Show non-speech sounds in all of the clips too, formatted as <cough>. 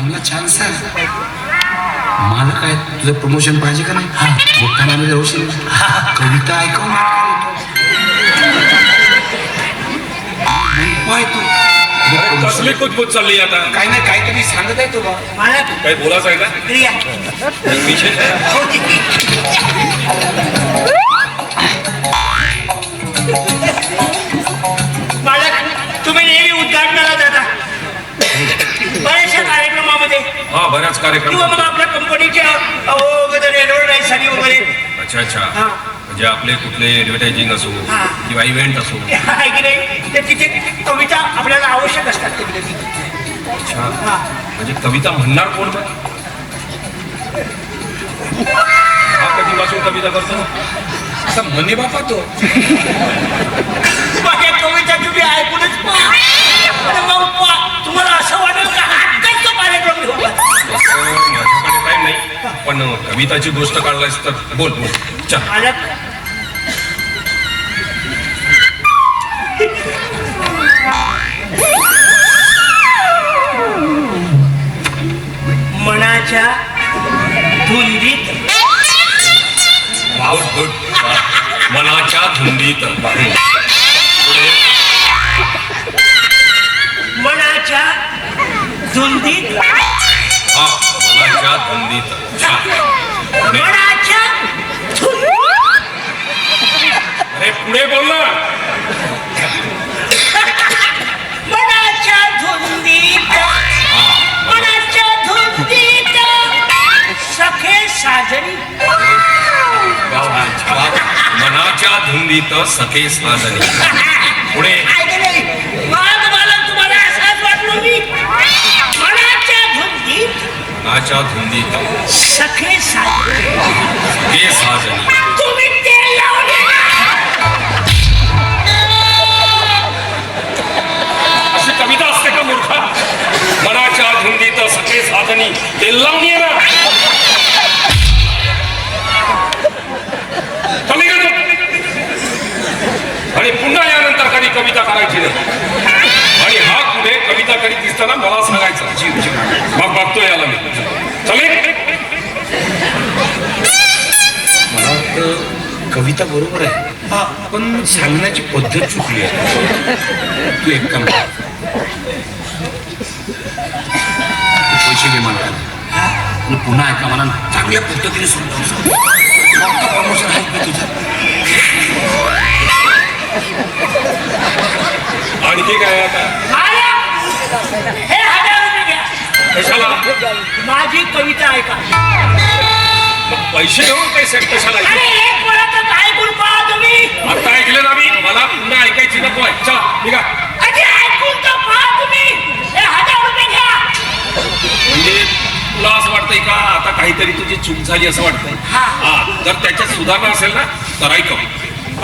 चांगला चान्स आहे. मला काय तुझं प्रमोशन पाहिजे का नाही? मोठा मॅनेजर होशील. कविता ऐकून. पाय तू. तुझं promotion- कसली कुचबुच चालली आता? काही नाही काहीतरी सांगत आहे तो बा. मला काही बोलायचं आहे का? क्रिया विशेष आहे. हो ती. मालक तुम्ही नेहमी उद्घाटनाला जाता बऱ्याचशा कार्यक्रमामध्ये. हा बऱ्याच कार्यक्रम किंवा मग आपल्या कंपनीच्या रेल्वे साठी वगैरे. अच्छा अच्छा. हा. म्हणजे आपले कुठले ऍडव्हर्टायझिंग असो. किंवा इव्हेंट असो. <laughs> आहे की नाही? तर तिथे कविता आपल्याला आवश्यक असतात अच्छा. म्हणजे कविता म्हणणार कोण? मग? हा कधीपासून कविता करतो? असा म्हणे बापा तो. कविताची गोष्ट काढलायस तर बोल बोल. चल. मनाच्या धुंदीत. Good good. मनाच्या धुंदीत. मनाच्या धुंदीत. हा मनाच्या धुंदीत. छान. अरे पुढे बोल ना. सखे साजरी. मनाच्या धुंदीत सखे साजनी पुढे ऐकले मग मला तुम्हाला असाच वाटलो मी मनाच्या मनाच्या धुंदीत सखे साजरी सखे साजनी तुम्ही तेल लावले अशी कविता असते का मूर्खा? मनाच्या धुंदीत सखे साधनी तेल लावून कविता बरोबर आहे. पण सांगण्याची पद्धत चुकली आहे. तू एक काम पैसे घे मला. आणि पुन्हा ऐका मला चांगल्या पद्धतीने समजावून प्रमोशन आहे का तुझं? आणखी काय आता? मालक, हे हजार रुपये घ्या. कशाला? माझी कविता ऐका. मग पैसे घेऊन पैसे कशाला आता ऐकलं ना मी? मला पुन्हा ऐकायची नको आहे. चला निघा. म्हणजे तुला असं वाटतंय का? आता काहीतरी तुझी चूक झाली असं वाटतंय? हा. हा जर त्याच्यात सुधारणा असेल ना तर ऐकव.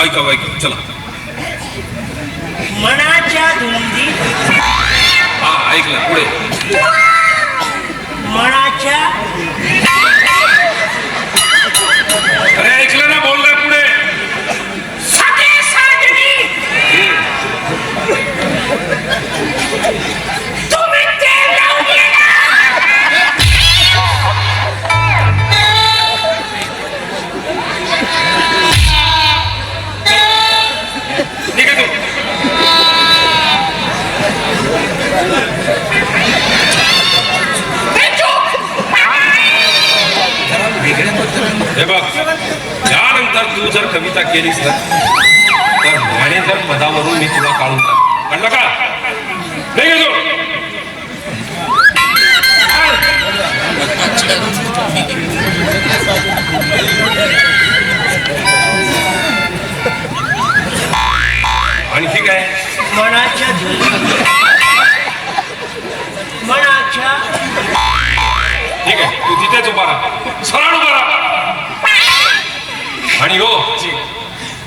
ऐकव ऐकव. चला. मनाच्या धुंदी. हा ऐकलं. पुढे. मनाच्या अरे ऐकलं ना बोललं. कविता तर मॅनेजर पदावरून मी तुला काढून टाक का? नाही का आणखी काय? मनाच्या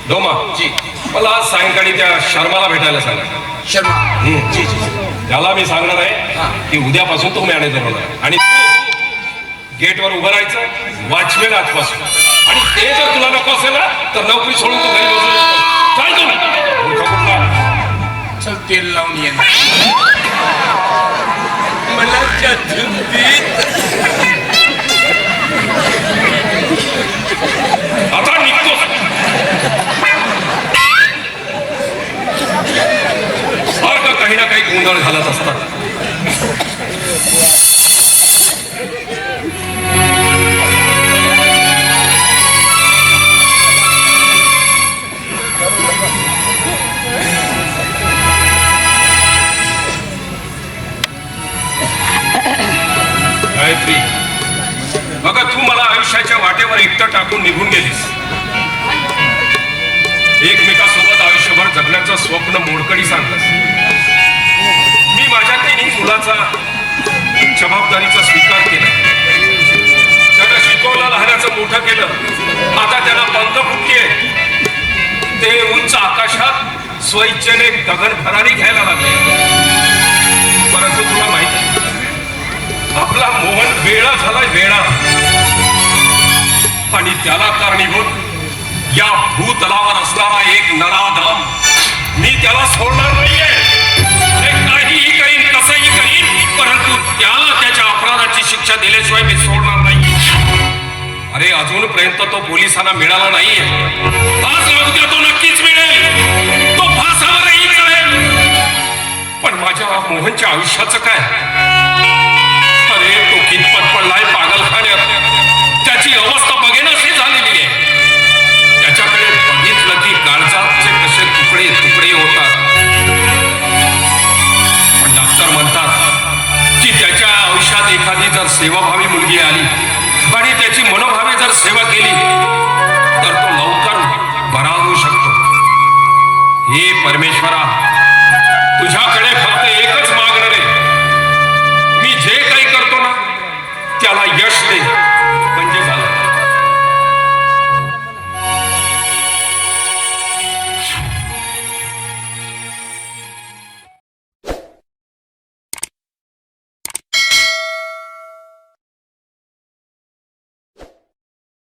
डोमा जी. मला आज सायंकाळी त्या शर्माला भेटायला सांगा. शर्मा. हम्म. जी जी त्याला मी सांगणार आहे की उद्यापासून तो मॅनेजर होणार आणि गेटवर उभं राहायचं वॉचमॅन आजपासून. आणि ते जर तुला नको असेल ना तर नोकरी सोडून तू घरी बसू शकतो चाल तू मूर्ख कुठला. चल तेल लावून ये धुंदीत गोंधळ घालत असतात. गायत्री बघा तू मला आयुष्याच्या वाटेवर एकटं टाकून निघून गेलीस. एकमेकासोबत आयुष्यभर जगण्याचं स्वप्न मोडकडी सांगतस. मी माझ्या तिन्ही मुलाचा जबाबदारीचा स्वीकार केला. त्याला शिकवलं लहानाचं मोठं केलं. आता त्याला पंख फुटली आहे. ते उंच आकाशात स्वैच्छेने दगड भरारी घ्यायला लागले. परंतु तुला माहिती आपला मोहन वेळा झालाय वेळा आणि त्याला कारणीभूत या भूतलावर असणारा एक नराधाम मी त्याला सोडणार नाही. तो पोलिसांना मिळाला नाहीये. आज उद्या तो नक्कीच मिळेल. तो फासावरही चढेल. पण माझ्या मोहनच्या आयुष्याचं काय? परमेश्वरा.